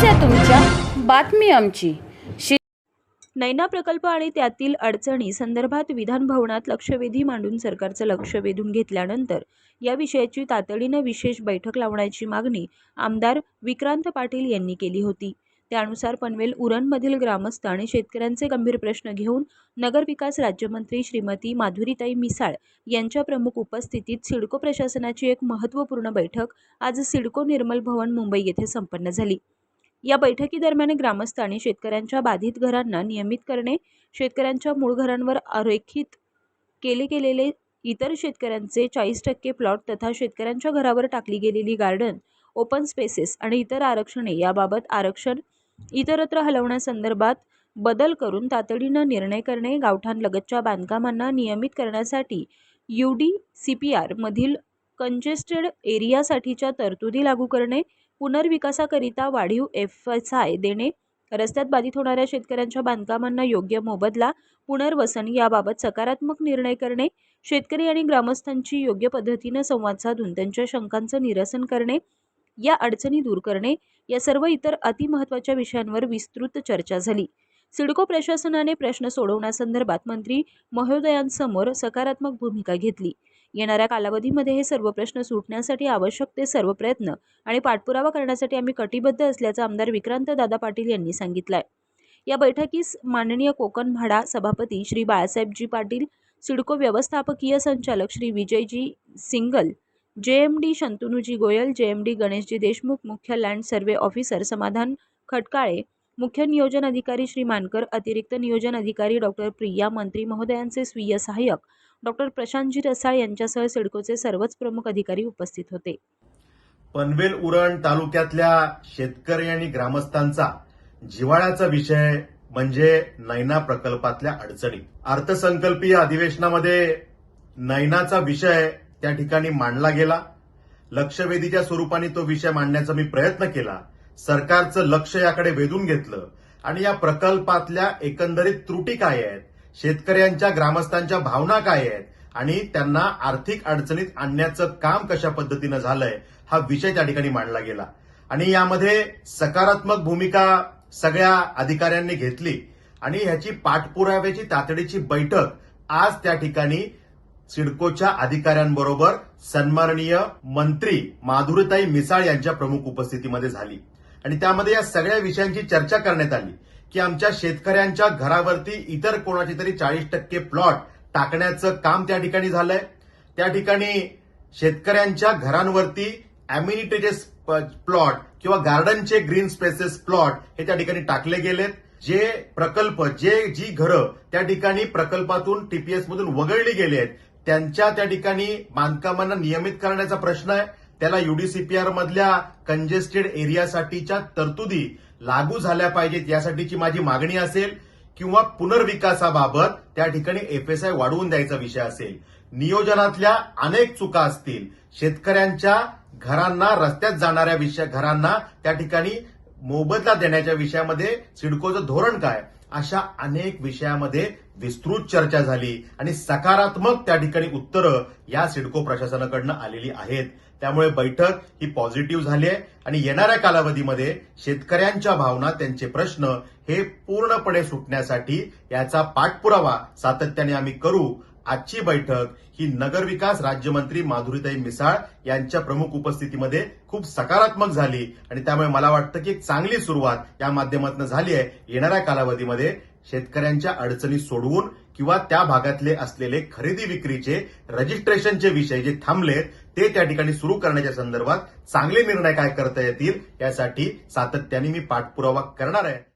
समस्या तुमच्या. बातमी आमची. शि नैना प्रकल्प आणि त्यातील अडचणी संदर्भात विधान भवनात लक्षवेधी मांडून सरकारचं लक्ष वेधून घेतल्यानंतर या विषयाची तातडीनं विशेष बैठक लावण्याची मागणी आमदार विक्रांत पाटील यांनी केली होती. त्यानुसार पनवेल उरणमधील ग्रामस्थ आणि शेतकऱ्यांचे गंभीर प्रश्न घेऊन नगरविकास राज्यमंत्री श्रीमती माधुरीताई मिसाळ यांच्या प्रमुख उपस्थितीत सिडको प्रशासनाची एक महत्त्वपूर्ण बैठक आज सिडको निर्मल भवन मुंबई येथे संपन्न झाली. या बैठकीदरम्यान ग्रामस्थांनी शेतकऱ्यांच्या बाधित घरांना नियमित करणे शेतकऱ्यांच्या मूळ घरांवर आरेखित केले गेलेले इतर शेतकऱ्यांचे चाळीस टक्के प्लॉट तथा शेतकऱ्यांच्या घरावर टाकली गेलेली गार्डन ओपन स्पेसेस आणि इतर आरक्षणे याबाबत आरक्षण इतरत्र हलवण्यासंदर्भात बदल करून तातडीनं निर्णय करणे गावठाणलगतच्या बांधकामांना नियमित करण्यासाठी यू डी सी पी आरमधील कंजेस्टेड एरियासाठीच्या तरतुदी लागू करणे पुनर्विकासाकरिता वाढीव एफ एस आय देणे रस्त्यात बाधित होणाऱ्या शेतकऱ्यांच्या बांधकामांना योग्य मोबदला पुनर्वसन याबाबत सकारात्मक निर्णय करणे शेतकरी आणि ग्रामस्थांची योग्य पद्धतीनं संवाद साधून त्यांच्या शंकांचं निरसन करणे या अडचणी दूर करणे या सर्व इतर अतिमहत्त्वाच्या विषयांवर विस्तृत चर्चा झाली. सिडको प्रशासनाने प्रश्न सोडवण्यासंदर्भात मंत्री महोदयांसमोर सकारात्मक भूमिका घेतली. येणाऱ्या कालावधीमध्ये हे सर्व प्रश्न सुटण्यासाठी आवश्यक ते सर्व प्रयत्न आणि पाठपुरावा करण्यासाठी आम्ही कटिबद्ध असल्याचं आमदार विक्रांत दादा पाटील यांनी सांगितलं आहे या बैठकीस माननीय कोकण म्हाडा सभापती श्री बाळासाहेबजी पाटील सिडको व्यवस्थापकीय संचालक Shri Vijayji Singhal J M D Shantanuji Goyal J M D Ganeshji Deshmukh मुख्य लँड सर्वे ऑफिसर समाधान खटकाळे मुख्य नियोजन अधिकारी श्री मानकर अतिरिक्त नियोजन अधिकारी डॉक्टर प्रिया मंत्री महोदयांचे स्वीय सहाय्यक डॉक्टर प्रशांतजी रसाळ यांच्यासह सिडकोचे सर्वच प्रमुख अधिकारी उपस्थित होते. पनवेल उरण तालुक्यातल्या शेतकरी आणि ग्रामस्थांचा जिव्हाळ्याचा विषय म्हणजे नैना प्रकल्पातल्या अडचणी. अर्थसंकल्पीय अधिवेशनामध्ये नैनाचा विषय त्या ठिकाणी मांडला गेला. लक्षवेधीच्या स्वरूपाने तो विषय मांडण्याचा मी प्रयत्न केला. सरकारचं लक्ष याकडे वेधून घेतलं. आणि या प्रकल्पातल्या एकंदरीत त्रुटी काय आहेत? शेतकऱ्यांच्या ग्रामस्थांच्या भावना काय आहेत? आणि त्यांना आर्थिक अडचणीत आणण्याचं काम कशा पद्धतीनं झालंय हा विषय त्या ठिकाणी मांडला गेला. आणि यामध्ये सकारात्मक भूमिका सगळ्या अधिकाऱ्यांनी घेतली. आणि ह्याची पाठपुराव्याची तातडीची बैठक आज त्या ठिकाणी सिडकोच्या अधिकाऱ्यांबरोबर सन्माननीय मंत्री माधुरीताई मिसाळ यांच्या प्रमुख उपस्थितीमध्ये झाली. आणि त्यामध्ये या सगळ्या विषयांची चर्चा करण्यात आली की आमच्या शेतकऱ्यांच्या घरावरती इतर कोणाचे तरी चाळीस टक्के प्लॉट टाकण्याचं काम त्या ठिकाणी झालंय. त्या ठिकाणी शेतकऱ्यांच्या घरांवरती अम्युनिटेजेस प्लॉट किंवा गार्डनचे ग्रीन स्पेसेस प्लॉट हे त्या ठिकाणी टाकले गेलेत. जे प्रकल्प जे जी घरं त्या ठिकाणी प्रकल्पातून टीपीएस मधून वगळली गेली आहेत त्यांच्या त्या ठिकाणी बांधकामांना नियमित करण्याचा प्रश्न आहे. त्याला युडीसीपीआर मधल्या कंजेस्टेड एरियासाठीच्या तरतुदी लागू झाल्या पाहिजेत. यासाठीची माझी मागणी असेल किंवा पुनर्विकासाबाबत त्या ठिकाणी एफएसआय वाढवून द्यायचा विषय असेल. नियोजनातल्या अनेक चुका असतील. शेतकऱ्यांच्या घरांना रस्त्यात जाणाऱ्या विषय घरांना त्या ठिकाणी मोबदला देण्याच्या विषयामध्ये सिडकोचं धोरण काय? अशा अनेक विषयामध्ये विस्तृत चर्चा झाली आणि सकारात्मक त्या ठिकाणी उत्तरं या सिडको प्रशासनाकडनं आलेली आहेत. त्यामुळे बैठक ही पॉझिटिव्ह झाली आहे आणि येणाऱ्या कालावधीमध्ये शेतकऱ्यांच्या भावना त्यांचे प्रश्न हे पूर्णपणे सुटण्यासाठी याचा पाठपुरावा सातत्याने आम्ही करू. आजची बैठक ही नगरविकास राज्यमंत्री माधुरीताई मिसाळ यांच्या प्रमुख उपस्थितीमध्ये खूप सकारात्मक झाली. आणि त्यामुळे मला वाटतं की एक चांगली सुरुवात या माध्यमातून झाली आहे. येणाऱ्या कालावधीमध्ये शेतकऱ्यांच्या अडचणी सोडवून किंवा त्या भागातले असलेले खरेदी विक्रीचे रजिस्ट्रेशनचे विषय जे थांबलेत ते त्या ठिकाणी सुरू करण्याच्या संदर्भात चांगले निर्णय काय करता येतील यासाठी सातत्याने मी पाठपुरावा करणार आहे.